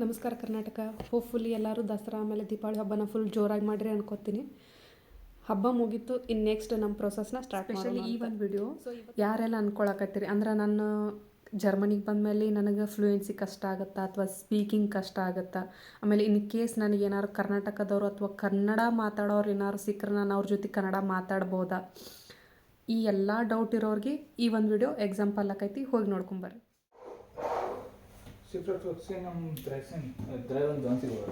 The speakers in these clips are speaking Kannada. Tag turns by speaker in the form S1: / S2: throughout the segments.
S1: ನಮಸ್ಕಾರ ಕರ್ನಾಟಕ. ಹೋಪ್ಫುಲಿ ಎಲ್ಲರೂ ದಸರಾ ಆಮೇಲೆ ದೀಪಾವಳಿ ಹಬ್ಬನ ಫುಲ್ ಜೋರಾಗಿ ಮಾಡಿರಿ ಅನ್ಕೋತೀನಿ. ಹಬ್ಬ ಮುಗೀತು ಇನ್ನು ನೆಕ್ಸ್ಟ್ ನಮ್ಮ ಪ್ರೊಸೆಸ್ನ ಸ್ಟಾರ್ಟ್ ಸ್ಪೆಷಲಿ ಈ ಒಂದು ವಿಡಿಯೋ ಯಾರೆಲ್ಲ ಅನ್ಕೊಳಕತ್ತೀರಿ? ಅಂದ್ರೆ ನಾನು ಜರ್ಮನಿಗೆ ಬಂದಮೇಲೆ ನನಗೆ ಫ್ಲೂಯೆನ್ಸಿ ಕಷ್ಟ ಆಗುತ್ತಾ? ಅಥವಾ ಸ್ಪೀಕಿಂಗ್ ಕಷ್ಟ ಆಗುತ್ತಾ? ಆಮೇಲೆ ಇನ್ ಕೇಸ್ ನನಗೆ ಏನಾದ್ರು ಕರ್ನಾಟಕದವರು ಅಥವಾ ಕನ್ನಡ ಮಾತಾಡೋರು ಏನಾದ್ರು ಸಿಕ್ಕರೆ ನಾನು ಅವ್ರ ಜೊತೆ ಕನ್ನಡ ಮಾತಾಡ್ಬೋದಾ? ಈ ಎಲ್ಲ ಡೌಟ್ ಇರೋರಿಗೆ ಈ ಒಂದು ವಿಡಿಯೋ ಎಕ್ಸಾಂಪಲ್ ಆಕೈತಿ ಹೋಗಿ ನೋಡ್ಕೊಂಬರ್ರಿ
S2: cifra que eu sei não trecem. Drive and dance igual.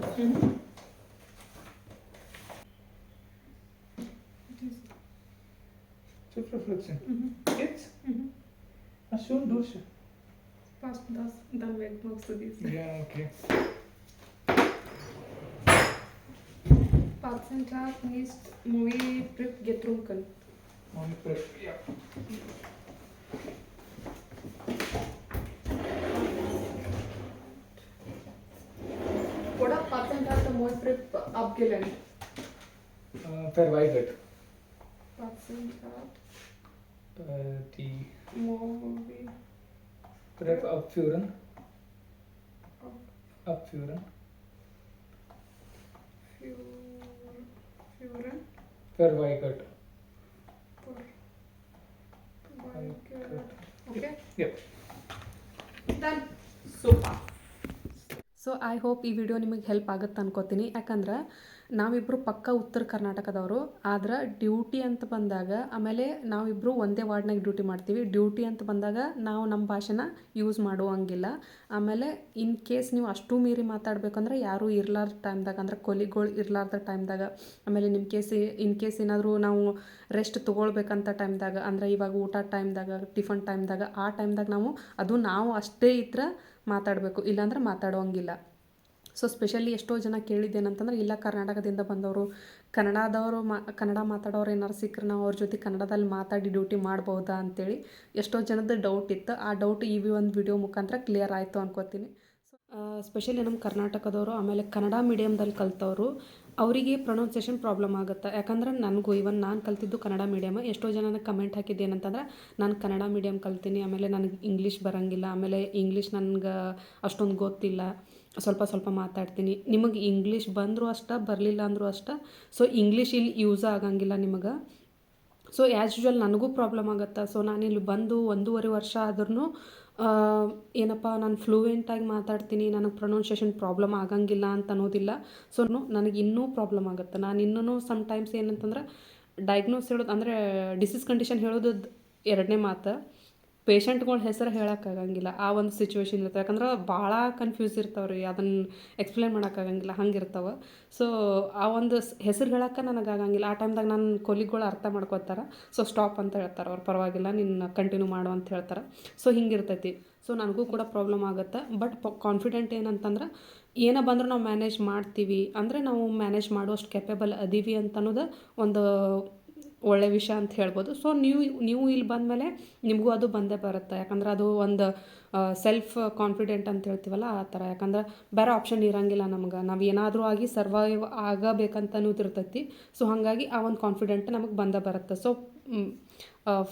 S2: Cifra
S1: fluxing. Kids? А ще он душа. Аз
S2: да, е
S1: да, век мог се дизи.
S2: Я, окей. Пациентът
S1: нист мои е пръв гетрункън. Мои пръв,
S2: я. आप
S1: के। फिर
S2: Y cut
S1: T
S2: movie prep up
S1: furan
S2: up
S1: फ्यूरन फ्यूरन फिर Y cut okay
S2: Yep.
S1: Done super so I hope ಈ ವಿಡಿಯೋ ನಿಮಗೆ ಹೆಲ್ಪ್ ಆಗುತ್ತೆ ಅನ್ಕೋತೀನಿ. ಯಾಕಂದ್ರೆ ನಾವಿಬ್ಬರು ಪಕ್ಕ ಉತ್ತರ ಕರ್ನಾಟಕದವರು. ಆದ್ರೆ ಡ್ಯೂಟಿ ಅಂತ ಬಂದಾಗ, ಆಮೇಲೆ ನಾವಿಬ್ಬರು ಒಂದೇ ವಾರ್ಡ್ನಾಗ ಡ್ಯೂಟಿ ಮಾಡ್ತೀವಿ. ಡ್ಯೂಟಿ ಅಂತ ಬಂದಾಗ ನಾವು ನಮ್ಮ ಭಾಷೆನ ಯೂಸ್ ಮಾಡುವಂಗಿಲ್ಲ. ಆಮೇಲೆ ಇನ್ ಕೇಸ್ ನೀವು ಅಷ್ಟು ಮೀರಿ ಮಾತಾಡ್ಬೇಕಂದ್ರೆ ಯಾರೂ ಇರ್ಲಾರ್ದ ಟೈಮ್ದಾಗ ಅಂದ್ರೆ ಕೊಲಿಗಳು ಇರ್ಲಾರ್ದ ಟೈಮ್ದಾಗ ಆಮೇಲೆ ನಿಮ್ಮ ಕೇಸ್ ಇನ್ ಕೇಸ್ ಏನಾದರೂ ನಾವು ರೆಸ್ಟ್ ತೊಗೊಳ್ಬೇಕಂತ ಟೈಮ್ದಾಗ ಅಂದ್ರೆ ಇವಾಗ ಊಟ ಟೈಮ್ದಾಗ ಟಿಫನ್ ಟೈಮ್ದಾಗ ಆ ಟೈಮ್ದಾಗ ನಾವು, ಅದು ನಾವು ಅಷ್ಟೇ ಇದ್ರೆ ಮಾತಾಡಬೇಕು, ಇಲ್ಲಾಂದ್ರೆ ಮಾತಾಡೋಂಗಿಲ್ಲ. ಸೊ ಸ್ಪೆಷಲಿ ಎಷ್ಟೋ ಜನ ಕೇಳಿದ್ದೇನಂತಂದ್ರೆ, ಇಲ್ಲ ಕರ್ನಾಟಕದಿಂದ ಬಂದವರು, ಕನ್ನಡದವರು ಮಾ, ಕನ್ನಡ ಮಾತಾಡೋರು ಏನಾರು ಸಿಕ್ಕರೆ ನಾವು ಅವ್ರ ಜೊತೆ ಕನ್ನಡದಲ್ಲಿ ಮಾತಾಡಿ ಡ್ಯೂಟಿ ಮಾಡ್ಬೋದಾ ಅಂತೇಳಿ ಎಷ್ಟೋ ಜನದ ಡೌಟ್ ಇತ್ತು. ಆ ಡೌಟ್ ಈ ಒಂದು ವಿಡಿಯೋ ಮುಖಾಂತರ ಕ್ಲಿಯರ್ ಆಯಿತು ಅನ್ಕೋತೀನಿ. ಸ್ಪೆಷಲಿ ನಮ್ಮ ಕರ್ನಾಟಕದವರು, ಆಮೇಲೆ ಕನ್ನಡ ಮೀಡಿಯಮ್ದಲ್ಲಿ ಕಲ್ತವರು ಅವರಿಗೆ ಪ್ರೊನೌನ್ಸೇಷನ್ ಪ್ರಾಬ್ಲಮ್ ಆಗುತ್ತೆ. ಯಾಕಂದ್ರೆ ನನಗೂ ಇವನ್ ನಾನು ಕಲ್ತಿದ್ದು ಕನ್ನಡ ಮೀಡಿಯಮ್ ಎಷ್ಟೋ ಜನ ಕಮೆಂಟ್ ಹಾಕಿದ್ದೇನಂತಂದ್ರೆ, ನಾನು ಕನ್ನಡ ಮೀಡಿಯಮ್ ಕಲ್ತೀನಿ, ಆಮೇಲೆ ನನಗೆ ಇಂಗ್ಲೀಷ್ ಬರೋಂಗಿಲ್ಲ, ಆಮೇಲೆ ಇಂಗ್ಲೀಷ್ ನನಗೆ ಅಷ್ಟೊಂದು ಗೊತ್ತಿಲ್ಲ, ಸ್ವಲ್ಪ ಸ್ವಲ್ಪ ಮಾತಾಡ್ತೀನಿ. ನಿಮಗೆ ಇಂಗ್ಲೀಷ್ ಬಂದರೂ ಅಷ್ಟ, ಬರಲಿಲ್ಲ ಅಂದರೂ ಅಷ್ಟ ಸೊ ಇಂಗ್ಲೀಷ್ ಇಲ್ಲಿ ಯೂಸ್ ಆಗಂಗಿಲ್ಲ ನಿಮಗೆ. ಸೊ ಆ್ಯಸ್ ಯೂಶ್ವಲ್ ನನಗೂ ಪ್ರಾಬ್ಲಮ್ ಆಗುತ್ತೆ. ಸೊ ನಾನಿಲ್ಲಿ ಬಂದು ಒಂದೂವರೆ ವರ್ಷ ಆದ್ರೂ ಏನಪ್ಪ, ನಾನು ಫ್ಲೂಯೆಂಟಾಗಿ ಮಾತಾಡ್ತೀನಿ, ನನಗೆ ಪ್ರೊನೌನ್ಸಿಯೇಷನ್ ಪ್ರಾಬ್ಲಮ್ ಆಗಂಗಿಲ್ಲ ಅಂತ ಅನ್ನೋದಿಲ್ಲ. ಸೊ ನನಗೆ ಇನ್ನೂ ಪ್ರಾಬ್ಲಮ್ ಆಗುತ್ತೆ. ನಾನು ಇನ್ನೂ ಸಮಟೈಮ್ಸ್ ಏನಂತಂದ್ರೆ ಡಯಾಗ್ನೋಸ್ ಹೇಳೋದು, ಅಂದರೆ ಡಿಸೀಸ್ ಕಂಡೀಷನ್ ಹೇಳೋದು ಎರಡನೇ ಮಾತು. ಪೇಷಂಟ್ಗಳ ಹೆಸರು ಹೇಳೋಕ್ಕಾಗಂಗಿಲ್ಲ ಆ ಒಂದು ಸಿಚುವೇಶನ್ ಇರ್ತವೆ ಯಾಕಂದ್ರೆ ಭಾಳ ಕನ್ಫ್ಯೂಸ್ ಇರ್ತಾವೆ ರೀ ಅದನ್ನು ಎಕ್ಸ್ಪ್ಲೇನ್ ಮಾಡೋಕ್ಕಾಗಂಗಿಲ್ಲ ಹಂಗೆ ಇರ್ತಾವೆ. ಸೊ ಆ ಒಂದು ಹೆಸರು ಹೇಳೋಕ್ಕೆ ನನಗೆ ಆಗಂಗಿಲ್ಲ. ಆ ಟೈಮ್ದಾಗ ನನ್ನ ಕೊಲಿಗಳು ಅರ್ಥ ಮಾಡ್ಕೋತಾರೆ. ಸೊ ಸ್ಟಾಪ್ ಅಂತ ಹೇಳ್ತಾರೆ. ಅವ್ರು ಪರವಾಗಿಲ್ಲ ನಿನ್ನ ಕಂಟಿನ್ಯೂ ಮಾಡು ಅಂತ ಹೇಳ್ತಾರೆ. ಸೊ ಹಿಂಗಿರ್ತೈತಿ ಸೊ ನನಗೂ ಕೂಡ ಪ್ರಾಬ್ಲಮ್ ಆಗುತ್ತೆ. ಬಟ್ ಕಾನ್ಫಿಡೆಂಟ್ ಏನಂತಂದ್ರೆ, ಏನೇ ಬಂದರೂ ನಾವು ಮ್ಯಾನೇಜ್ ಮಾಡ್ತೀವಿ. ಅಂದರೆ ನಾವು ಮ್ಯಾನೇಜ್ ಮಾಡೋಷ್ಟು ಕೆಪೇಬಲ್ ಅದೀವಿ ಅಂತ ಒಂದು ಒಳ್ಳೆ ವಿಷಯ ಅಂತ ಹೇಳ್ಬೋದು. ಸೊ ನೀವು ನೀವು ಇಲ್ಲಿ ಬಂದಮೇಲೆ ನಿಮಗೂ ಅದು ಬಂದೇ ಬರುತ್ತೆ. ಯಾಕಂದ್ರೆ ಅದು ಒಂದು ಸೆಲ್ಫ್ ಕಾನ್ಫಿಡೆಂಟ್ ಅಂತ ಹೇಳ್ತೀವಲ್ಲ ಆ ಥರ. ಯಾಕಂದ್ರೆ ಬೇರೆ ಆಪ್ಷನ್ ಇರೋಂಗಿಲ್ಲ ನಮ್ಗೆ. ನಾವು ಏನಾದರೂ ಆಗಿ ಸರ್ವೈವ್ ಆಗಬೇಕಂತನೂ ಇರ್ತೈತಿ. ಸೊ ಹಾಗಾಗಿ ಆ ಒಂದು ಕಾನ್ಫಿಡೆಂಟ್ ನಮಗೆ ಬಂದೇ ಬರುತ್ತೆ. ಸೊ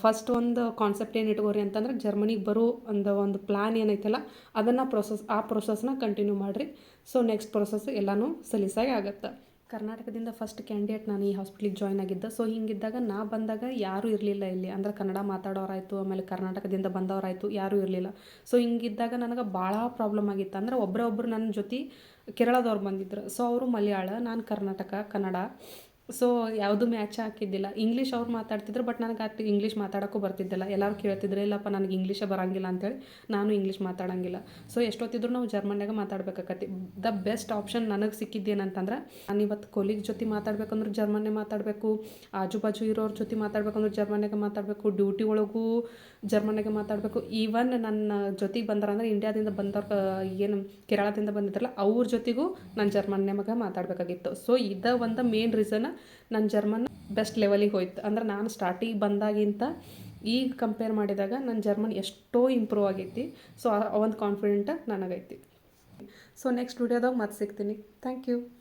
S1: ಫಸ್ಟ್ ಒಂದು ಕಾನ್ಸೆಪ್ಟ್ ಏನು ಇಟ್ಕೋರಿ ಅಂತಂದ್ರೆ ಜರ್ಮನಿಗೆ ಬರೋ ಒಂದು ಒಂದು ಪ್ಲ್ಯಾನ್ ಏನೈತಲ್ಲ, ಅದನ್ನು ಪ್ರೊಸೆಸ್ ಆ ಪ್ರೊಸೆಸ್ನ ಕಂಟಿನ್ಯೂ ಮಾಡಿರಿ. ಸೊ ನೆಕ್ಸ್ಟ್ ಪ್ರೊಸೆಸ್ ಎಲ್ಲನೂ ಸಲೀಸಾಗಿ ಆಗುತ್ತೆ. ಕರ್ನಾಟಕದಿಂದ ಫಸ್ಟ್ ಕ್ಯಾಂಡಿಡೇಟ್ ನಾನು ಈ ಹಾಸ್ಪಿಟ್ಲಿಗೆ ಜಾಯ್ನ್ ಆಗಿದ್ದೆ. ಸೊ ಹಿಂಗಿದ್ದಾಗ ನಾ ಬಂದಾಗ ಯಾರೂ ಇರಲಿಲ್ಲ ಇಲ್ಲಿ. ಅಂದ್ರೆ ಕನ್ನಡ ಮಾತಾಡೋರಾಯಿತು, ಆಮೇಲೆ ಕರ್ನಾಟಕದಿಂದ ಬಂದವರಾಯಿತು, ಯಾರೂ ಇರಲಿಲ್ಲ. ಸೊ ಹಿಂಗಿದ್ದಾಗ ನನಗೆ ಭಾಳ ಪ್ರಾಬ್ಲಮ್ ಆಗಿತ್ತು. ಅಂದ್ರೆ ಒಬ್ಬರೊಬ್ಬರು ನನ್ನ ಜೊತೆ ಕೇರಳದವ್ರು ಬಂದಿದ್ರು. ಸೊ ಅವರು ಮಲಯಾಳ, ನಾನು ಕರ್ನಾಟಕ, ಕನ್ನಡ. ಸೊ ಯಾವುದು ಮ್ಯಾಚ್ ಹಾಕಿದ್ದಿಲ್ಲ. ಇಂಗ್ಲೀಷ್ ಅವ್ರು ಮಾತಾಡ್ತಿದ್ರು ಬಟ್ ನನಗೆ ಅಷ್ಟು ಇಂಗ್ಲೀಷ್ ಮಾತಾಡೋಕ್ಕೂ ಬರ್ತಿದ್ದಿಲ್ಲ. ಎಲ್ಲರೂ ಕೇಳ್ತಿದ್ರೆ, ಇಲ್ಲಪ್ಪ, ನನಗೆ ಇಂಗ್ಲೀಷೇ ಬರೋಂಗಿಲ್ಲ ಅಂತೇಳಿ ನಾನು ಇಂಗ್ಲೀಷ್ ಮಾತಾಡೋಂಗಿಲ್ಲ. ಸೊ ಎಷ್ಟೊತ್ತಿದ್ರು ನಾವು ಜರ್ಮನ್ಯಾಗ ಮಾತಾಡ್ಬೇಕಾಕತಿ ದ ಬೆಸ್ಟ್ ಆಪ್ಷನ್ ನನಗೆ ಸಿಕ್ಕಿದ್ದೇನಂತಂದ್ರೆ, ನಾನು ಇವತ್ತು ಕೊಲೀಗ್ ಜೊತೆ ಮಾತಾಡ್ಬೇಕಂದ್ರೆ ಜರ್ಮನ್ನೇ ಮಾತಾಡಬೇಕು ಆಜು ಬಾಜು ಇರೋರ ಜೊತೆ ಮಾತಾಡ್ಬೇಕಂದ್ರೆ ಜರ್ಮನ್ಯಾಗ ಮಾತಾಡಬೇಕು ಡ್ಯೂಟಿ ಒಳಗೂ ಜರ್ಮನ್ಯಾಗ ಮಾತಾಡಬೇಕು. ಈವನ್ ನನ್ನ ಜೊತೆಗೆ ಬಂದಾರಂದ್ರೆ ಇಂಡಿಯಾದಿಂದ ಬಂದವ್ರು, ಏನು ಕೇರಳದಿಂದ ಬಂದಿದ್ರಲ್ಲ, ಅವ್ರ ಜೊತೆಗೂ ನಾನು ಜರ್ಮನ್ಯಾಗ ಮಾತಾಡಬೇಕಾಗಿತ್ತು. ಸೊ ಇದ ಒಂದು ಮೇನ್ ರೀಸನ್ ನನ್ನ ಜರ್ಮನ್ ಬೆಸ್ಟ್ ಲೆವೆಲಿಗೆ ಹೋಯ್ತು. ಅಂದ್ರೆ ನಾನು ಸ್ಟಾರ್ಟಿಗೆ ಬಂದಾಗಿಂತ ಈಗ ಕಂಪೇರ್ ಮಾಡಿದಾಗ ನನ್ನ ಜರ್ಮನ್ ಎಷ್ಟೋ ಇಂಪ್ರೂವ್ ಆಗೈತಿ. ಸೊ ಒಂದು ಕಾನ್ಫಿಡೆಂಟ್ ನನಗೈತಿ. ಸೊ ನೆಕ್ಸ್ಟ್ ವಿಡಿಯೋದಾಗ ಮತ್ತೆ ಸಿಗ್ತೀನಿ. Thank you